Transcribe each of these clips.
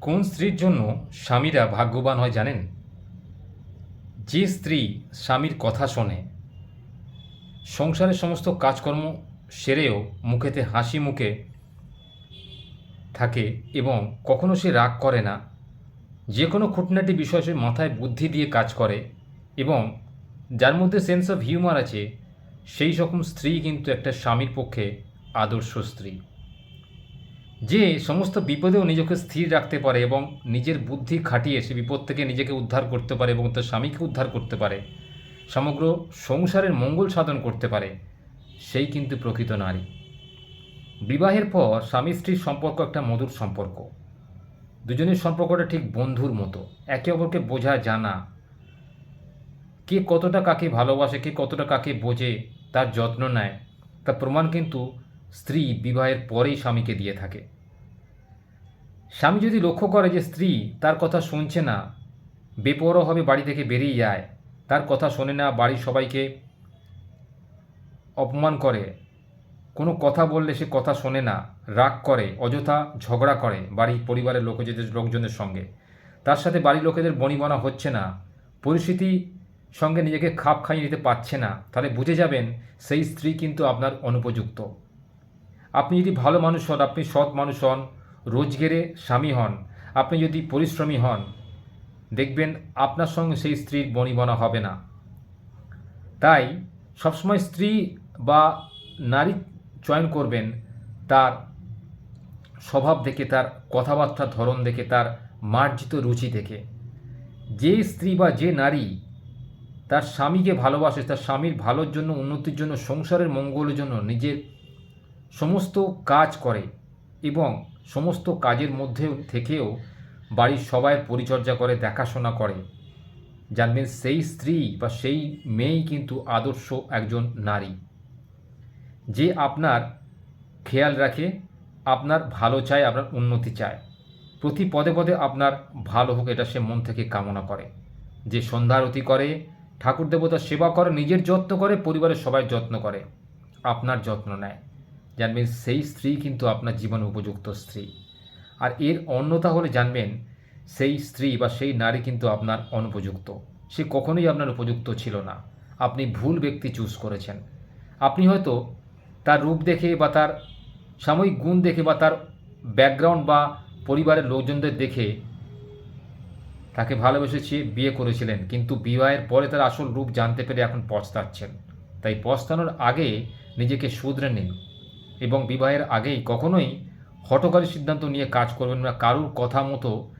কোন স্ত্রীর জন্য স্বামীরা ভাগ্যবান হয় জানেন? যে স্ত্রী স্বামীর কথা শোনে, সংসারের সমস্ত কাজকর্ম সেরেও মুখেতে হাসি মুখে থাকে এবং কখনো সে রাগ করে না। যে কোনো খুঁটনাটি বিষয় সে মাথায় বুদ্ধি দিয়ে কাজ করে এবং যার মধ্যে সেন্স অফ হিউমার আছে, সেই রকম স্ত্রী কিন্তু একটা স্বামীর পক্ষে আদর্শ স্ত্রী। যে সমস্ত বিপদেও নিজেকে স্থির রাখতে পারে এবং নিজের বুদ্ধি খাটিয়ে সে বিপদ থেকে নিজেকে উদ্ধার করতে পারে এবং তার স্বামীকে উদ্ধার করতে পারে, সমগ্র সংসারের মঙ্গল সাধন করতে পারে, সেই কিন্তু প্রকৃত নারী। বিবাহের পর স্বামী স্ত্রীর সম্পর্ক একটা মধুর সম্পর্ক। দুজনের সম্পর্কটা ঠিক বন্ধুর মতো, একে অপরকে বোঝা জানা। কে কতটা কাকে ভালোবাসে, কে কতটা কাকে বোঝে, তার যত্ন নেয়, তার প্রমাণ কিন্তু স্ত্রী বিবাহের পরেই স্বামীকে দিয়ে থাকে। স্বামী যদি লক্ষ্য করে যে স্ত্রী তার কথা শুনছে না বেপরোয়াভাবে বাড়ি থেকে বেরিয়ে যায়, তার কথা শোনে না, বাড়ির সবাইকে অপমান করে, কোনো কথা বললে সে কথা শোনে না, রাগ করে, অযথা ঝগড়া করে বাড়ির পরিবারের লোকজনের লোকজনের সঙ্গে। তার সাথে বাড়ির লোকেদের বনিবনা হচ্ছে না, পরিস্থিতি সঙ্গে নিজেকে খাপ খাইয়ে নিতে পারছে না। তাহলে বুঝে যাবেন, সেই স্ত্রী কিন্তু আপনার অনুপযুক্ত। আপনি যদি ভালো মানুষ হন, আপনি সৎ মানুষ হন, রোজগেরে স্বামী হন, আপনি যদি পরিশ্রমী হন, দেখবেন আপনার সঙ্গে সেই স্ত্রীর বনিবনা হবে না। তাই সবসময় স্ত্রী বা নারী চয়ন করবেন, তার স্বভাব দেখে, তার কথাবার্তার ধরন দেখে, তার মার্জিত রুচি দেখে। যে স্ত্রী বা যে নারী তার স্বামীকে ভালোবাসে, তার স্বামীর ভালোর জন্য, উন্নতির জন্য, সংসারের মঙ্গলের জন্য, নিজের সমস্ত কাজ করে এবং সমস্ত কাজের মধ্যে থেকেও বাড়ির সবাই পরিচর্যা করে, দেখাশোনা করে। জানবেন সেই স্ত্রী বা সেই মেয়েই কিন্তু আদর্শ একজন নারী। যে আপনার খেয়াল রাখে, আপনার ভালো চায়, আপনার উন্নতি চায়। প্রতি পদে পদে আপনার ভালো হোক, এটা সে মন থেকে কামনা করে। যে সন্ধ্যারতি করে, ঠাকুর দেবতার সেবা করে, নিজের যত্ন করে, পরিবারের সবাই যত্ন করে। আপনার যত্ন নেয়। জানবেন সেই স্ত্রী কিন্তু আপনার জীবনে উপযুক্ত স্ত্রী। আর এর অন্যতা হলে জানবেন, সেই স্ত্রী বা সেই নারী কিন্তু আপনার অনুপযুক্ত। সে কখনোই আপনার উপযুক্ত ছিল না। আপনি ভুল ব্যক্তি চুজ করেছেন। আপনি হয়তো তার রূপ দেখে বা তার সাময়িক গুণ দেখে বা তার ব্যাকগ্রাউন্ড বা পরিবারের লোকজনদের দেখে তাকে ভালোবেসেছে, বিয়ে করেছিলেন। কিন্তু বিবাহের পরে তার আসল রূপ জানতে পেরে এখন পস্তাচ্ছেন। তাই পস্তানোর আগে নিজেকে শুধরে নিন। এবং বিবাহের আগেই কখনোই হটকারী সিদ্ধান্ত নিয়ে কাজ করবেন না, কারুর কথা মতো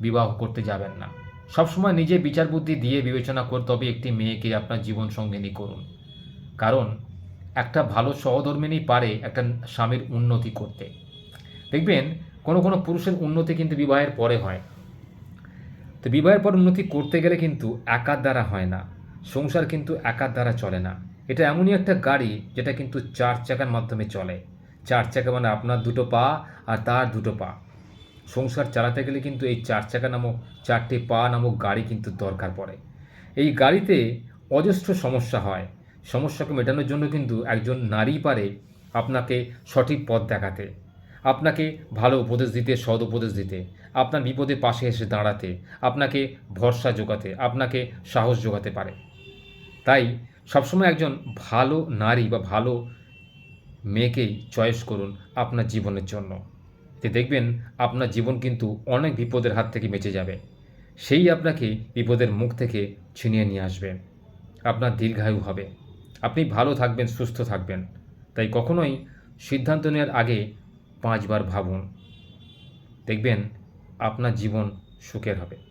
বিবাহ করতে যাবেন না। সবসময় নিজে বিচার বুদ্ধি দিয়ে বিবেচনা করতে হবে একটি মেয়েকে আপনার জীবন সঙ্গিনী করুন। কারণ একটা ভালো সহধর্মিনী পারে একটা স্বামীর উন্নতি করতে। দেখবেন, কোনো কোনো পুরুষের উন্নতি কিন্তু বিবাহের পরে হয়। তো বিবাহের পর উন্নতি করতে গেলে কিন্তু একার দ্বারা হয় না। সংসার কিন্তু একার দ্বারা চলে না। এটা এমনই একটা গাড়ি যেটা কিন্তু চার চাকার মাধ্যমে চলে। চার চাকা মানে আপনার দুটো পা আর তার দুটো পা। সংসার চালাতে গেলে কিন্তু এই চার চাকা নামক চারটে পা নামক গাড়ি কিন্তু দরকার পড়ে। এই গাড়িতে অজস্র সমস্যা হয়। সমস্যাকে মেটানোর জন্য কিন্তু একজন নারী পারে আপনাকে সঠিক পথ দেখাতে। আপনাকে ভালো উপদেশ দিতে সদ উপদেশ দিতে। আপনার বিপদে পাশে এসে দাঁড়াতে। আপনাকে ভরসা জোগাতে আপনাকে সাহস জোগাতে পারে। তাই সবসময় একজন ভালো নারী বা ভালো মেয়েকেই চয়েস করুন আপনার জীবনের জন্য। তে দেখবেন আপনার জীবন কিন্তু অনেক বিপদের হাত থেকে বেঁচে যাবে। সেই আপনাকে বিপদের মুখ থেকে ছিনিয়ে নিয়ে আসবে। আপনার দীর্ঘায়ু হবে। আপনি ভালো থাকবেন, সুস্থ থাকবেন। তাই কখনোই সিদ্ধান্ত নেওয়ার আগে পাঁচবার ভাবুন। দেখবেন আপনার জীবন সুখের হবে।